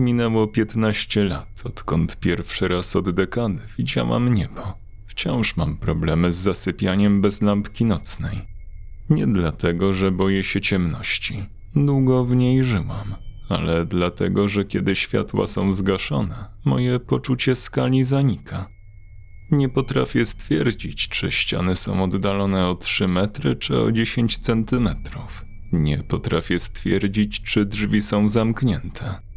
Minęło 15 lat, odkąd pierwszy raz od dekady widziałam niebo. Wciąż mam problemy z zasypianiem bez lampki nocnej. Nie dlatego, że boję się ciemności. Długo w niej żyłam, ale dlatego, że kiedy światła są zgaszone, moje poczucie skali zanika. Nie potrafię stwierdzić, czy ściany są oddalone o 3 metry, czy o 10 centymetrów. Nie potrafię stwierdzić, czy drzwi są zamknięte.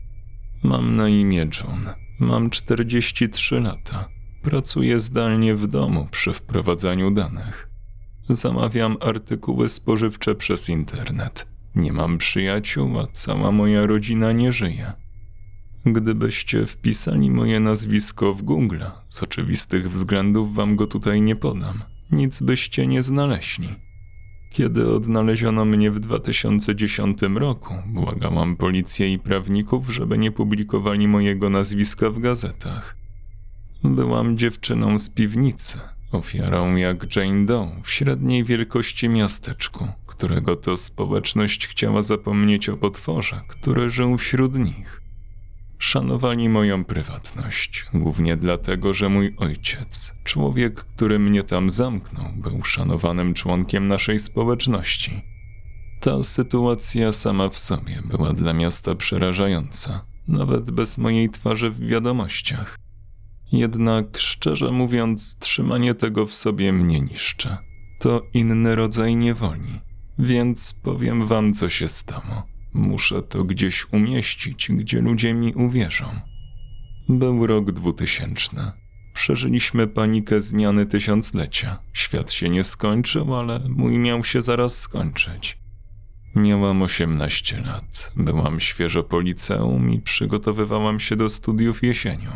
Mam na imię John. Mam 43 lata. Pracuję zdalnie w domu przy wprowadzaniu danych. Zamawiam artykuły spożywcze przez internet. Nie mam przyjaciół, a cała moja rodzina nie żyje. Gdybyście wpisali moje nazwisko w Google, z oczywistych względów wam go tutaj nie podam, nic byście nie znaleźli. Kiedy odnaleziono mnie w 2010 roku, błagałam policję i prawników, żeby nie publikowali mojego nazwiska w gazetach. Byłam dziewczyną z piwnicy, ofiarą jak Jane Doe w średniej wielkości miasteczku, którego to społeczność chciała zapomnieć o potworze, który żył wśród nich. Szanowali moją prywatność, głównie dlatego, że mój ojciec, człowiek, który mnie tam zamknął, był szanowanym członkiem naszej społeczności. Ta sytuacja sama w sobie była dla miasta przerażająca, nawet bez mojej twarzy w wiadomościach. Jednak, szczerze mówiąc, trzymanie tego w sobie mnie niszczy. To inny rodzaj niewoli, więc powiem wam, co się stało. Muszę to gdzieś umieścić, gdzie ludzie mi uwierzą. Był rok 2000. Przeżyliśmy panikę zmiany tysiąclecia. Świat się nie skończył, ale mój miał się zaraz skończyć. Miałam 18 lat, byłam świeżo po liceum i przygotowywałam się do studiów jesienią.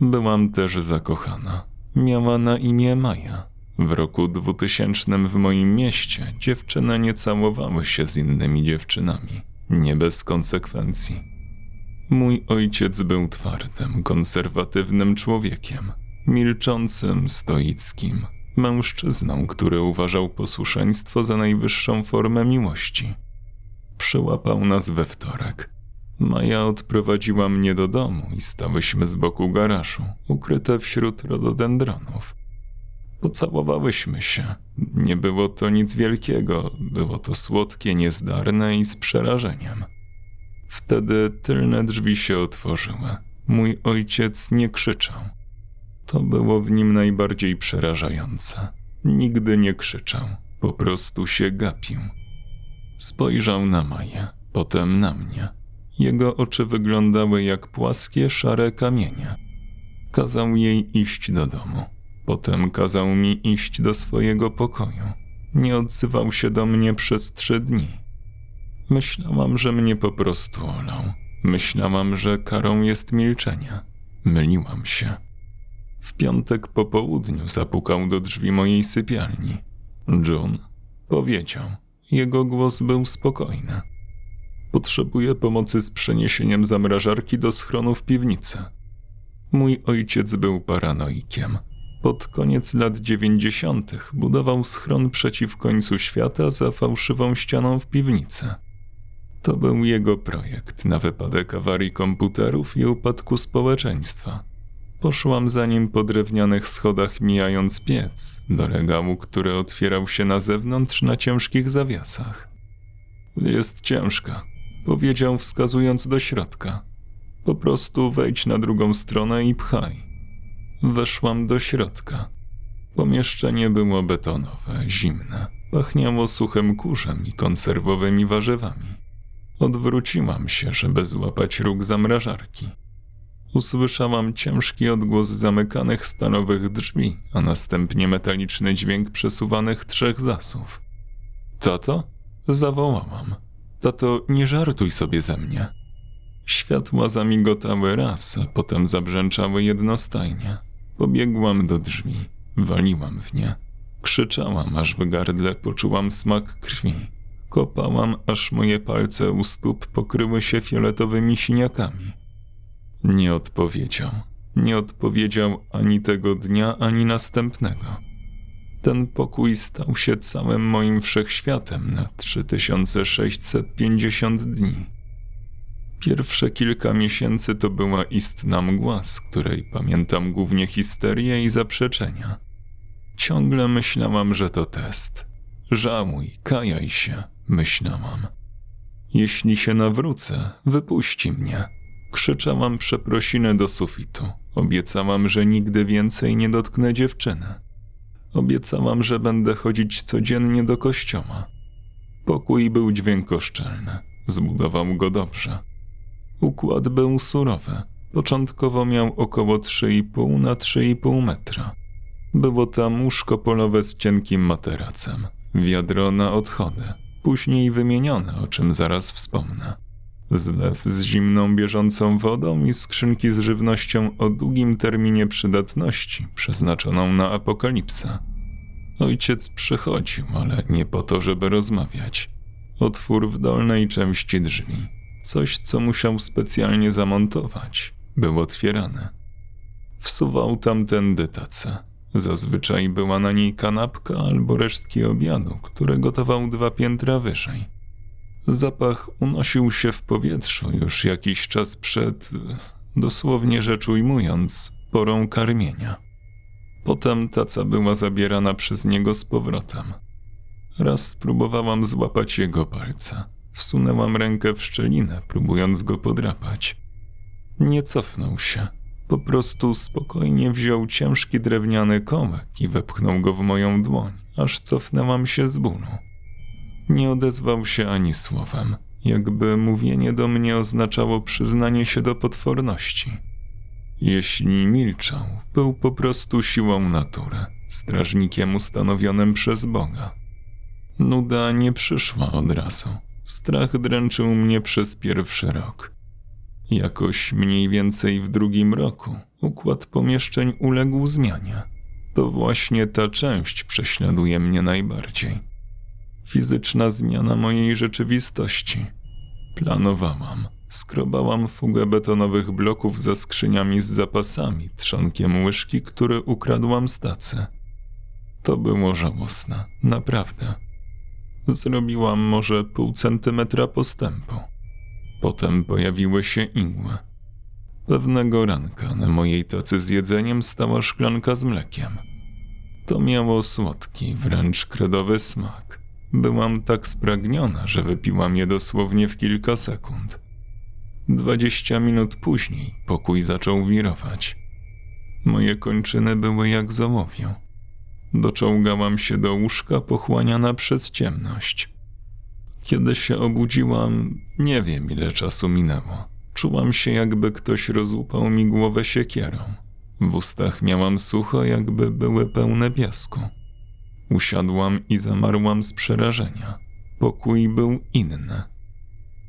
Byłam też zakochana. Miała na imię Maja. W roku 2000 w moim mieście dziewczyny nie całowały się z innymi dziewczynami, nie bez konsekwencji. Mój ojciec był twardym, konserwatywnym człowiekiem, milczącym, stoickim, mężczyzną, który uważał posłuszeństwo za najwyższą formę miłości. Przyłapał nas we wtorek. Maja odprowadziła mnie do domu i stałyśmy z boku garażu, ukryte wśród rododendronów. Pocałowałyśmy się. Nie było to nic wielkiego, było to słodkie, niezdarne i z przerażeniem. Wtedy tylne drzwi się otworzyły. Mój ojciec nie krzyczał. To było w nim najbardziej przerażające. Nigdy nie krzyczał, po prostu się gapił. Spojrzał na Maję, potem na mnie. Jego oczy wyglądały jak płaskie, szare kamienie. Kazał jej iść do domu. Potem kazał mi iść do swojego pokoju. Nie odzywał się do mnie przez trzy dni. Myślałam, że mnie po prostu olał. Myślałam, że karą jest milczenie. Myliłam się. W piątek po południu zapukał do drzwi mojej sypialni. John powiedział. Jego głos był spokojny. Potrzebuję pomocy z przeniesieniem zamrażarki do schronu w piwnicy. Mój ojciec był paranoikiem. Pod koniec lat dziewięćdziesiątych budował schron przeciw końcu świata za fałszywą ścianą w piwnicy. To był jego projekt na wypadek awarii komputerów i upadku społeczeństwa. Poszłam za nim po drewnianych schodach, mijając piec, do regału, który otwierał się na zewnątrz na ciężkich zawiasach. Jest ciężka, powiedział, wskazując do środka. Po prostu wejdź na drugą stronę i pchaj. Weszłam do środka. Pomieszczenie było betonowe, zimne. Pachniało suchym kurzem i konserwowymi warzywami. Odwróciłam się, żeby złapać róg zamrażarki. Usłyszałam ciężki odgłos zamykanych stalowych drzwi, a następnie metaliczny dźwięk przesuwanych trzech zasów. Tato? Zawołałam. Tato, nie żartuj sobie ze mnie. Światła zamigotały raz, a potem zabrzęczały jednostajnie. Pobiegłam do drzwi, waliłam w nie. Krzyczałam, aż w gardle poczułam smak krwi. Kopałam, aż moje palce u stóp pokryły się fioletowymi siniakami. Nie odpowiedział. Nie odpowiedział ani tego dnia, ani następnego. Ten pokój stał się całym moim wszechświatem na 3650 dni. Pierwsze kilka miesięcy to była istna mgła, z której pamiętam głównie histerię i zaprzeczenia. Ciągle myślałam, że to test. Żałuj, kajaj się, myślałam. Jeśli się nawrócę, wypuści mnie. Krzyczałam przeprosinę do sufitu. Obiecałam, że nigdy więcej nie dotknę dziewczyny. Obiecałam, że będę chodzić codziennie do kościoła. Pokój był dźwiękoszczelny. Zbudował go dobrze. Układ był surowy. Początkowo miał około 3,5 na 3,5 metra. Było tam łóżko polowe z cienkim materacem, wiadro na odchody, później wymienione, o czym zaraz wspomnę. Zlew z zimną bieżącą wodą i skrzynki z żywnością o długim terminie przydatności, przeznaczoną na apokalipsę. Ojciec przychodził, ale nie po to, żeby rozmawiać. Otwór w dolnej części drzwi. Coś, co musiał specjalnie zamontować, był otwierane. Wsuwał tamtędy tacę. Zazwyczaj była na niej kanapka albo resztki obiadu, które gotował dwa piętra wyżej. Zapach unosił się w powietrzu już jakiś czas przed, dosłownie rzecz ujmując, porą karmienia. Potem taca była zabierana przez niego z powrotem. Raz spróbowałam złapać jego palce. Wsunęłam rękę w szczelinę, próbując go podrapać. Nie cofnął się. Po prostu spokojnie wziął ciężki drewniany kołek i wepchnął go w moją dłoń, aż cofnęłam się z bólu. Nie odezwał się ani słowem, jakby mówienie do mnie oznaczało przyznanie się do potworności. Jeśli milczał, był po prostu siłą natury, strażnikiem ustanowionym przez Boga. Nuda nie przyszła od razu. Strach dręczył mnie przez pierwszy rok. Jakoś mniej więcej w drugim roku układ pomieszczeń uległ zmianie. To właśnie ta część prześladuje mnie najbardziej. Fizyczna zmiana mojej rzeczywistości. Planowałam, skrobałam fugę betonowych bloków za skrzyniami z zapasami, trzonkiem łyżki, który ukradłam z tacy. To było żałosne, naprawdę. Zrobiłam może pół centymetra postępu. Potem pojawiły się igły. Pewnego ranka na mojej tacy z jedzeniem stała szklanka z mlekiem. To miało słodki, wręcz kredowy smak. Byłam tak spragniona, że wypiłam je dosłownie w kilka sekund. Dwadzieścia minut później pokój zaczął wirować. Moje kończyny były jak zołowią. Doczołgałam się do łóżka pochłaniana przez ciemność. Kiedy się obudziłam, nie wiem ile czasu minęło. Czułam się, jakby ktoś rozłupał mi głowę siekierą. W ustach miałam sucho, jakby były pełne piasku. Usiadłam i zamarłam z przerażenia. Pokój był inny.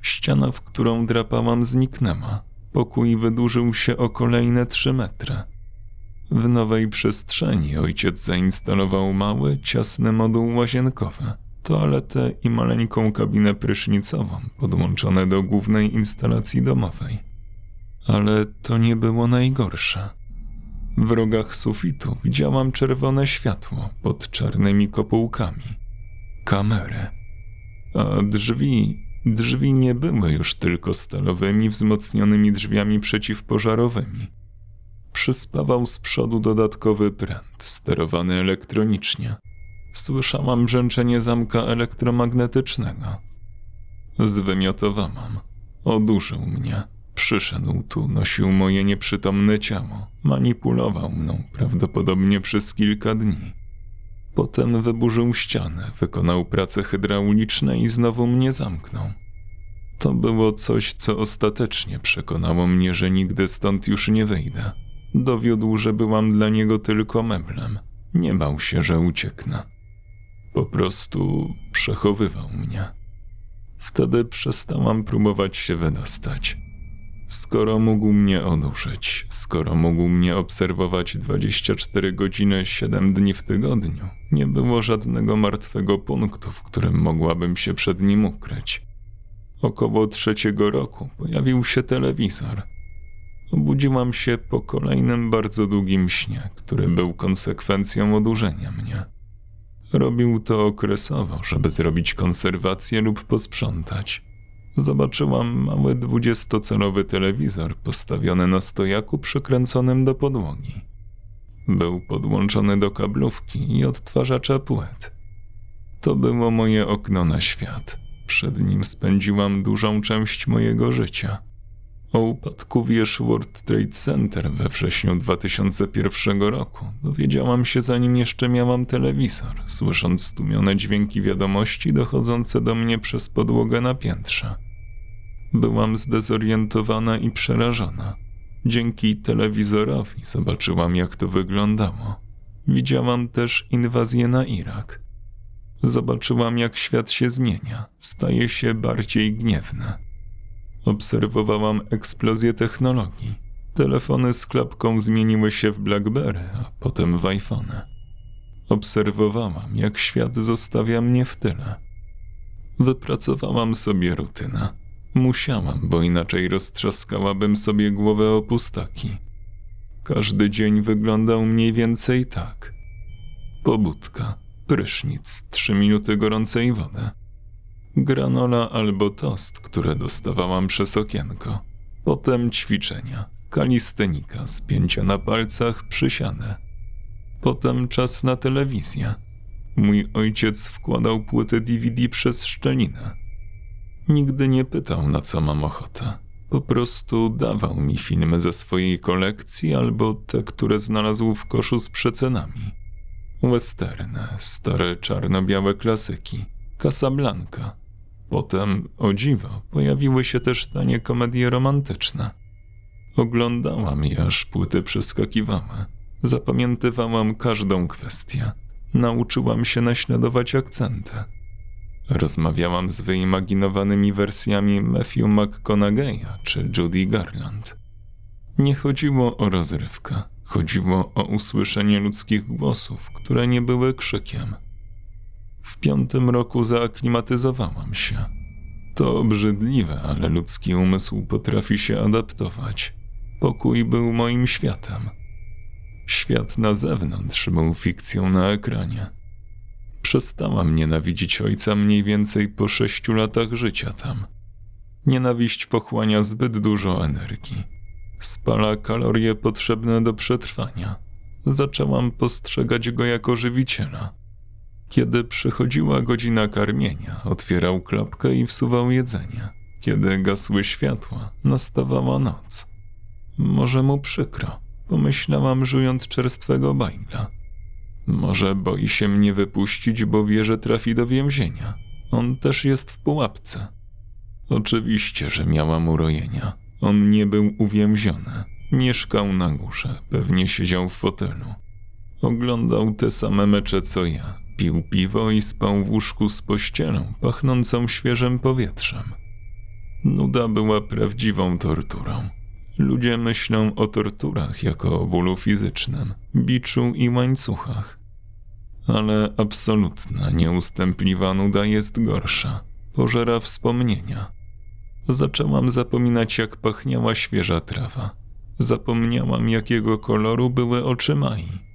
Ściana, w którą drapałam, zniknęła. Pokój wydłużył się o kolejne trzy metry. W nowej przestrzeni ojciec zainstalował mały, ciasny moduł łazienkowy, toaletę i maleńką kabinę prysznicową podłączone do głównej instalacji domowej. Ale to nie było najgorsze. W rogach sufitu widziałam czerwone światło pod czarnymi kopułkami. Kamery. A drzwi, drzwi nie były już tylko stalowymi, wzmocnionymi drzwiami przeciwpożarowymi przyspawał z przodu dodatkowy pręt, sterowany elektronicznie. Słyszałam brzęczenie zamka elektromagnetycznego. Zwymiotowałam. Odurzył mnie. Przyszedł tu, nosił moje nieprzytomne ciało. Manipulował mną, prawdopodobnie przez kilka dni. Potem wyburzył ścianę, wykonał prace hydrauliczne i znowu mnie zamknął. To było coś, co ostatecznie przekonało mnie, że nigdy stąd już nie wyjdę. Dowiódł, że byłam dla niego tylko meblem. Nie bał się, że ucieknę. Po prostu przechowywał mnie. Wtedy przestałam próbować się wydostać. Skoro mógł mnie odurzyć, skoro mógł mnie obserwować 24 godziny 7 dni w tygodniu, nie było żadnego martwego punktu, w którym mogłabym się przed nim ukryć. Około trzeciego roku pojawił się telewizor – Obudziłam się po kolejnym bardzo długim śnie, który był konsekwencją odurzenia mnie. Robił to okresowo, żeby zrobić konserwację lub posprzątać. Zobaczyłam mały dwudziestocalowy telewizor postawiony na stojaku przykręconym do podłogi. Był podłączony do kablówki i odtwarzacza płyt. To było moje okno na świat. Przed nim spędziłam dużą część mojego życia. O upadku wież World Trade Center we wrześniu 2001 roku dowiedziałam się zanim jeszcze miałam telewizor, słysząc stłumione dźwięki wiadomości dochodzące do mnie przez podłogę na piętrze. Byłam zdezorientowana i przerażona. Dzięki telewizorowi zobaczyłam, jak to wyglądało. Widziałam też inwazję na Irak. Zobaczyłam, jak świat się zmienia, staje się bardziej gniewny. Obserwowałam eksplozję technologii. Telefony z klapką zmieniły się w Blackberry, a potem w iPhone. Obserwowałam, jak świat zostawia mnie w tyle. Wypracowałam sobie rutynę. Musiałam, bo inaczej roztrzaskałabym sobie głowę o pustaki. Każdy dzień wyglądał mniej więcej tak. Pobudka, prysznic, trzy minuty gorącej wody. Granola albo tost, które dostawałam przez okienko. Potem ćwiczenia, kalistenika, spięcia na palcach, przysiane. Potem czas na telewizję. Mój ojciec wkładał płyty DVD przez szczelinę. Nigdy nie pytał, na co mam ochotę. Po prostu dawał mi filmy ze swojej kolekcji albo te, które znalazł w koszu z przecenami. Westerny, stare czarno-białe klasyki, Casablanca. Potem, o dziwo, pojawiły się też tanie komedie romantyczne. Oglądałam je, aż płyty przeskakiwały. Zapamiętywałam każdą kwestię. Nauczyłam się naśladować akcenty. Rozmawiałam z wyimaginowanymi wersjami Matthew McConaughey'a czy Judy Garland. Nie chodziło o rozrywkę, chodziło o usłyszenie ludzkich głosów, które nie były krzykiem. W piątym roku zaaklimatyzowałam się. To obrzydliwe, ale ludzki umysł potrafi się adaptować. Pokój był moim światem. Świat na zewnątrz był fikcją na ekranie. Przestałam nienawidzić ojca mniej więcej po sześciu latach życia tam. Nienawiść pochłania zbyt dużo energii. Spala kalorie potrzebne do przetrwania. Zaczęłam postrzegać go jako żywiciela. Kiedy przychodziła godzina karmienia, otwierał klapkę i wsuwał jedzenie. Kiedy gasły światła, nastawała noc. Może mu przykro, pomyślałam, żując czerstwego bajgla. Może boi się mnie wypuścić, bo wie, że trafi do więzienia. On też jest w pułapce. Oczywiście, że miałam urojenia. On nie był uwięziony. Mieszkał na górze, pewnie siedział w fotelu. Oglądał te same mecze co ja. Pił piwo i spał w łóżku z pościelą, pachnącą świeżym powietrzem. Nuda była prawdziwą torturą. Ludzie myślą o torturach jako o bólu fizycznym, biczu i łańcuchach. Ale absolutna, nieustępliwa nuda jest gorsza. Pożera wspomnienia. Zaczęłam zapominać, jak pachniała świeża trawa. Zapomniałam, jakiego koloru były oczy Mai.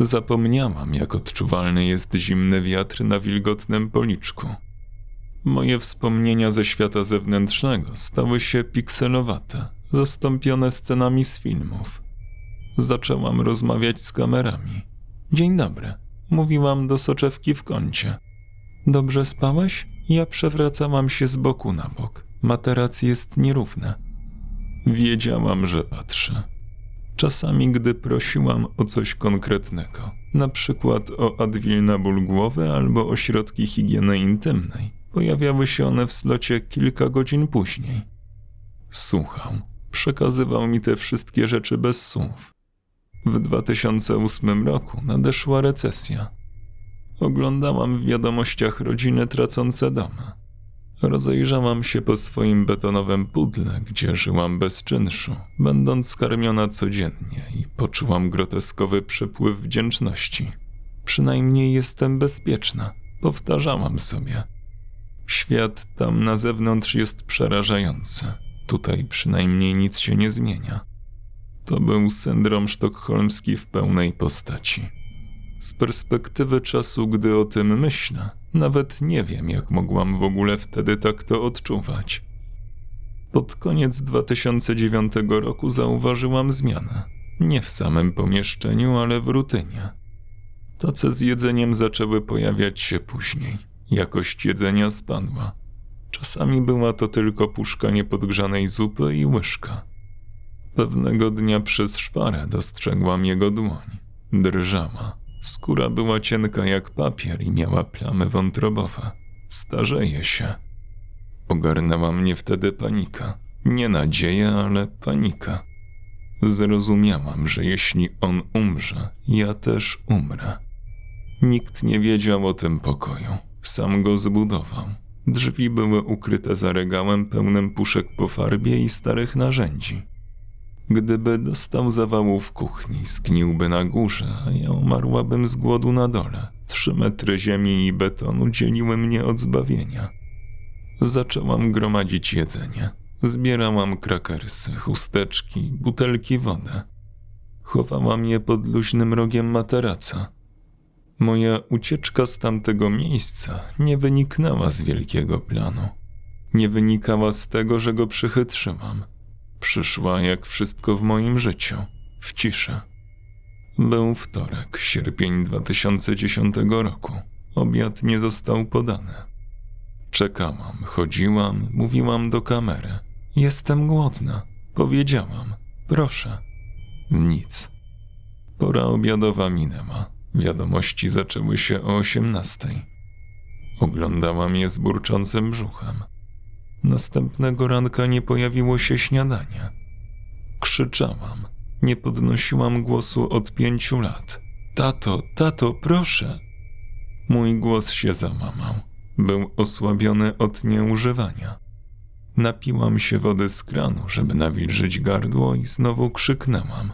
Zapomniałam, jak odczuwalny jest zimny wiatr na wilgotnym policzku. Moje wspomnienia ze świata zewnętrznego stały się pikselowate, zastąpione scenami z filmów. Zaczęłam rozmawiać z kamerami. Dzień dobry, mówiłam do soczewki w kącie. Dobrze spałeś? Ja przewracałam się z boku na bok. Materac jest nierówny. Wiedziałam, że patrzę. Czasami, gdy prosiłam o coś konkretnego, na przykład o Advil na ból głowy albo o środki higieny intymnej, pojawiały się one w slocie kilka godzin później. Słuchał, przekazywał mi te wszystkie rzeczy bez słów. W 2008 roku nadeszła recesja. Oglądałam w wiadomościach rodziny tracące domy. Rozejrzałam się po swoim betonowym pudle, gdzie żyłam bez czynszu, będąc karmiona codziennie i poczułam groteskowy przepływ wdzięczności. Przynajmniej jestem bezpieczna, powtarzałam sobie. Świat tam na zewnątrz jest przerażający. Tutaj przynajmniej nic się nie zmienia. To był syndrom sztokholmski w pełnej postaci. Z perspektywy czasu, gdy o tym myślę, nawet nie wiem, jak mogłam w ogóle wtedy tak to odczuwać. Pod koniec 2009 roku zauważyłam zmianę. Nie w samym pomieszczeniu, ale w rutynie. Tace z jedzeniem zaczęły pojawiać się później. Jakość jedzenia spadła. Czasami była to tylko puszka niepodgrzanej zupy i łyżka. Pewnego dnia przez szparę dostrzegłam jego dłoń. Drżała. Skóra była cienka jak papier i miała plamy wątrobowe. Starzeje się. Ogarnęła mnie wtedy panika. Nie nadzieja, ale panika. Zrozumiałam, że jeśli on umrze, ja też umrę. Nikt nie wiedział o tym pokoju. Sam go zbudował. Drzwi były ukryte za regałem pełnym puszek po farbie i starych narzędzi. Gdyby dostał zawału w kuchni, zgniłby na górze, a ja umarłabym z głodu na dole. Trzy metry ziemi i betonu dzieliły mnie od zbawienia. Zaczęłam gromadzić jedzenie. Zbierałam krakersy, chusteczki, butelki wody. Chowałam je pod luźnym rogiem materaca. Moja ucieczka z tamtego miejsca nie wyniknęła z wielkiego planu. Nie wynikała z tego, że go przychytrzyłam. Przyszła jak wszystko w moim życiu, w ciszy. Był wtorek, sierpień 2010 roku. Obiad nie został podany. Czekałam, chodziłam, mówiłam do kamery. Jestem głodna, powiedziałam. Proszę. Nic. Pora obiadowa minęła. Wiadomości zaczęły się o osiemnastej. Oglądałam je z burczącym brzuchem. Następnego ranka nie pojawiło się śniadanie. Krzyczałam. Nie podnosiłam głosu od pięciu lat. Tato, tato, proszę. Mój głos się załamał. Był osłabiony od nieużywania. Napiłam się wody z kranu, żeby nawilżyć gardło i znowu krzyknęłam.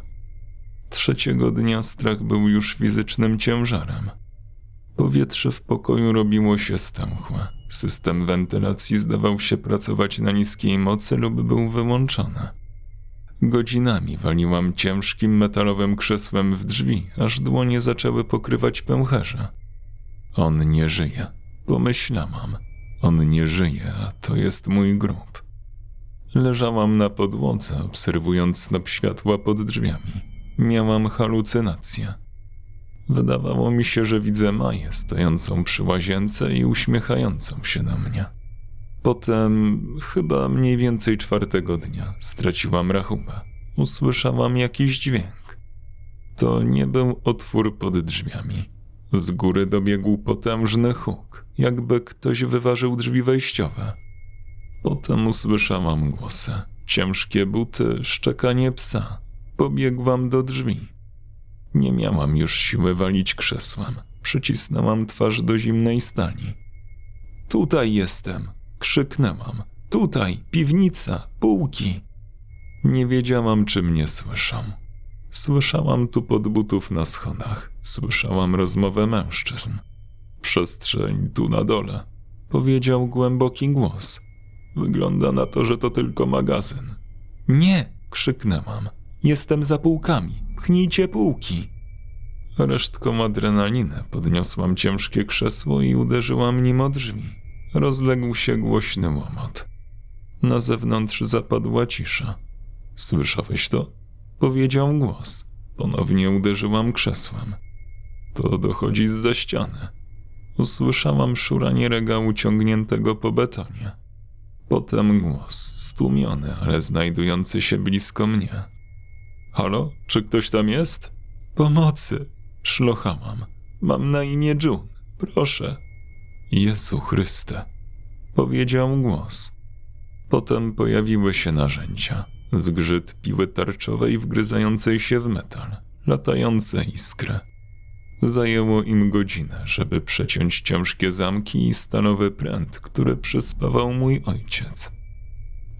Trzeciego dnia strach był już fizycznym ciężarem. Powietrze w pokoju robiło się stęchłe. System wentylacji zdawał się pracować na niskiej mocy lub był wyłączony. Godzinami waliłam ciężkim metalowym krzesłem w drzwi, aż dłonie zaczęły pokrywać pęcherze. On nie żyje, pomyślałam. On nie żyje, a to jest mój grób. Leżałam na podłodze, obserwując snop światła pod drzwiami. Miałam halucynację. Wydawało mi się, że widzę Maję stojącą przy łazience i uśmiechającą się na mnie. Potem, chyba mniej więcej czwartego dnia, straciłam rachubę. Usłyszałam jakiś dźwięk. To nie był otwór pod drzwiami. Z góry dobiegł potężny huk, jakby ktoś wyważył drzwi wejściowe. Potem usłyszałam głosy, ciężkie buty, szczekanie psa. Pobiegłam do drzwi. Nie miałam już siły walić krzesłem. Przycisnęłam twarz do zimnej stali. Tutaj jestem, krzyknęłam. Tutaj, piwnica, półki. Nie wiedziałam, czy mnie słyszą. Słyszałam tu pod butów na schodach. Słyszałam rozmowę mężczyzn. Przestrzeń tu na dole, powiedział głęboki głos. Wygląda na to, że to tylko magazyn. Nie, krzyknęłam. Jestem za półkami. Pchnijcie półki. Resztką adrenaliny podniosłam ciężkie krzesło i uderzyłam nim o drzwi. Rozległ się głośny łomot. Na zewnątrz zapadła cisza. Słyszałeś to? Powiedział głos. Ponownie uderzyłam krzesłem. To dochodzi z za ściany. Usłyszałam szuranie regału ciągniętego po betonie. Potem głos, stłumiony, ale znajdujący się blisko mnie. Halo, czy ktoś tam jest? Pomocy! Szlochałam. Mam na imię June. Proszę. Jezu Chryste. Powiedział głos. Potem pojawiły się narzędzia. Zgrzyt piły tarczowej wgryzającej się w metal, latające iskry. Zajęło im godzinę, żeby przeciąć ciężkie zamki i stalowy pręt, który przyspawał mój ojciec.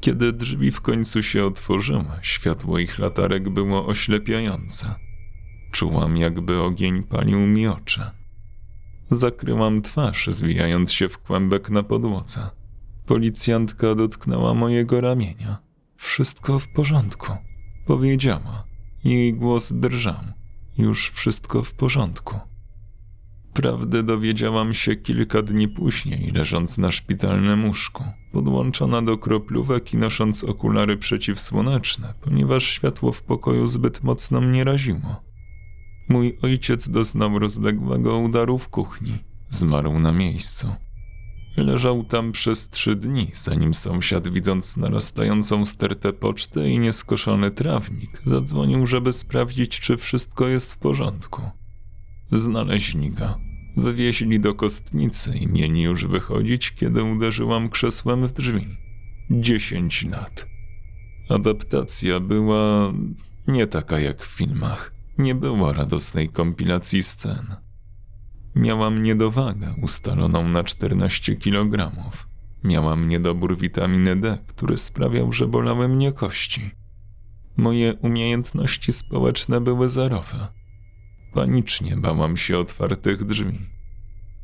Kiedy drzwi w końcu się otworzyły, światło ich latarek było oślepiające. Czułam, jakby ogień palił mi oczy. Zakryłam twarz, zwijając się w kłębek na podłodze. Policjantka dotknęła mojego ramienia. Wszystko w porządku, powiedziała. Jej głos drżał. Już wszystko w porządku. Prawdy dowiedziałam się kilka dni później, leżąc na szpitalnym łóżku, podłączona do kroplówek i nosząc okulary przeciwsłoneczne, ponieważ światło w pokoju zbyt mocno mnie raziło. Mój ojciec doznał rozległego udaru w kuchni. Zmarł na miejscu. Leżał tam przez trzy dni, zanim sąsiad, widząc narastającą stertę poczty i nieskoszony trawnik, zadzwonił, żeby sprawdzić, czy wszystko jest w porządku. Znaleźli go. Wywieźli do kostnicy i mieli już wychodzić, kiedy uderzyłam krzesłem w drzwi. Dziesięć lat. Adaptacja była nie taka jak w filmach. Nie było radosnej kompilacji scen. Miałam niedowagę ustaloną na 14 kg. Miałam niedobór witaminy D, który sprawiał, że bolały mnie kości. Moje umiejętności społeczne były zerowe. Panicznie bałam się otwartych drzwi.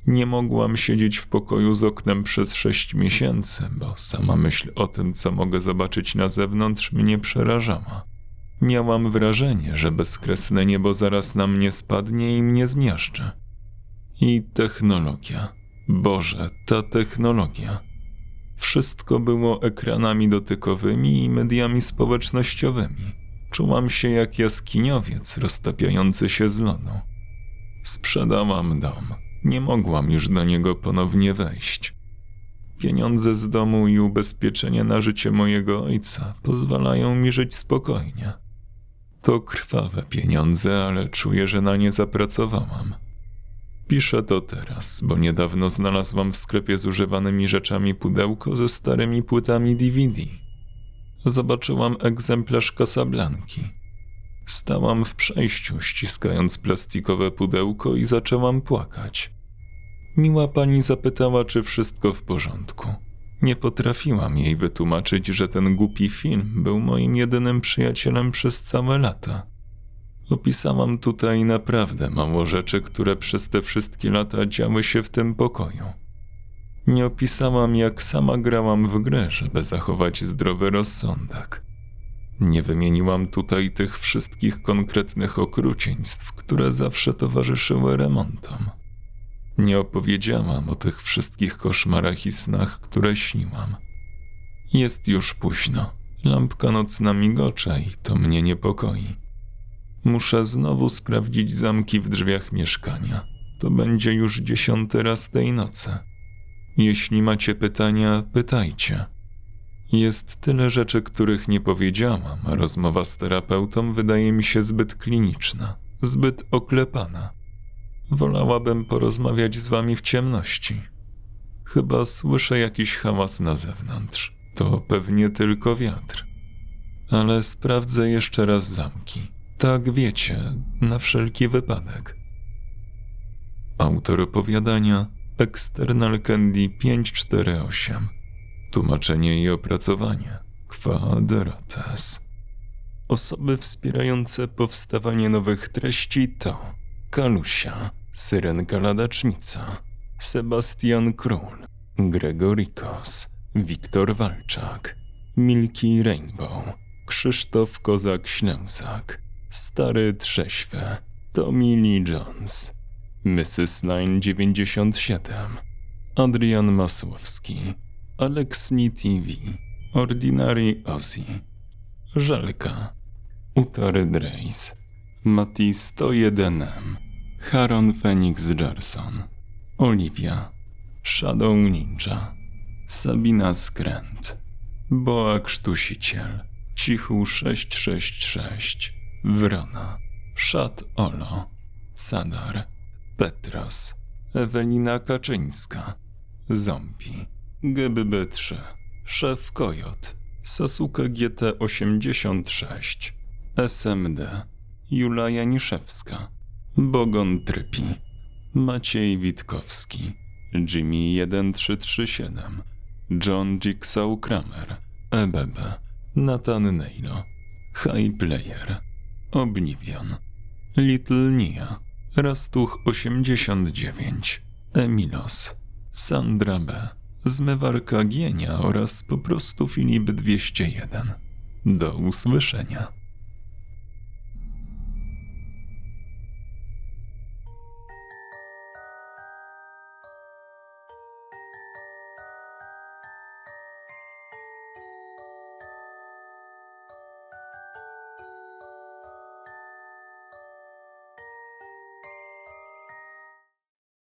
Nie mogłam siedzieć w pokoju z oknem przez sześć miesięcy, bo sama myśl o tym, co mogę zobaczyć na zewnątrz, mnie przerażała. Miałam wrażenie, że bezkresne niebo zaraz na mnie spadnie i mnie zmiażdży. I technologia. Boże, ta technologia. Wszystko było ekranami dotykowymi i mediami społecznościowymi. Czułam się jak jaskiniowiec roztapiający się z lodu. Sprzedałam dom. Nie mogłam już do niego ponownie wejść. Pieniądze z domu i ubezpieczenie na życie mojego ojca pozwalają mi żyć spokojnie. To krwawe pieniądze, ale czuję, że na nie zapracowałam. Piszę to teraz, bo niedawno znalazłam w sklepie z używanymi rzeczami pudełko ze starymi płytami DVD. Zobaczyłam egzemplarz Casablanki. Stałam w przejściu, ściskając plastikowe pudełko i zaczęłam płakać. Miła pani zapytała, czy wszystko w porządku. Nie potrafiłam jej wytłumaczyć, że ten głupi film był moim jedynym przyjacielem przez całe lata. Opisałam tutaj naprawdę mało rzeczy, które przez te wszystkie lata działy się w tym pokoju. Nie opisałam, jak sama grałam w grę, żeby zachować zdrowy rozsądek. Nie wymieniłam tutaj tych wszystkich konkretnych okrucieństw, które zawsze towarzyszyły remontom. Nie opowiedziałam o tych wszystkich koszmarach i snach, które śniłam. Jest już późno. Lampka nocna migocze i to mnie niepokoi. Muszę znowu sprawdzić zamki w drzwiach mieszkania. To będzie już dziesiąty raz tej nocy. Jeśli macie pytania, pytajcie. Jest tyle rzeczy, których nie powiedziałam, rozmowa z terapeutą wydaje mi się zbyt kliniczna, zbyt oklepana. Wolałabym porozmawiać z wami w ciemności. Chyba słyszę jakiś hałas na zewnątrz. To pewnie tylko wiatr. Ale sprawdzę jeszcze raz zamki. Tak wiecie, na wszelki wypadek. Autor opowiadania External Candy 548 Tłumaczenie i opracowanie. Quadrates Osoby wspierające powstawanie nowych treści to Kalusia, Syrenka Ladacznica, Sebastian Król, Gregorikos, Wiktor Walczak, Milki Rainbow, Krzysztof Kozak-Ślęsak, Stary Trześwy, Tommy Lee Jones, Mrs. Line 97, Adrian Masłowski, Alexni TV, Ordinary Ozzy, Żelka, Utary Drace, Mati 101M, Haron Phoenix Jarson, Olivia, Shadow Ninja, Sabina Skręt, Boa Krztusiciel, Cichu 666, Wrona, Szat Olo, Cadar, Petros, Ewelina Kaczyńska, Zombie, GBB3, Szef Kojot, Sasuke GT86, SMD, Jula Janiszewska, Bogon Trypi, Maciej Witkowski, Jimmy 1337, John Jigsaw Kramer, EBB, Nathan Neilo, High Player, Oblivion, Little Nia, Rastuch 89, Emilos, Sandra B, Zmywarka Gienia oraz po prostu Filip 201. Do usłyszenia.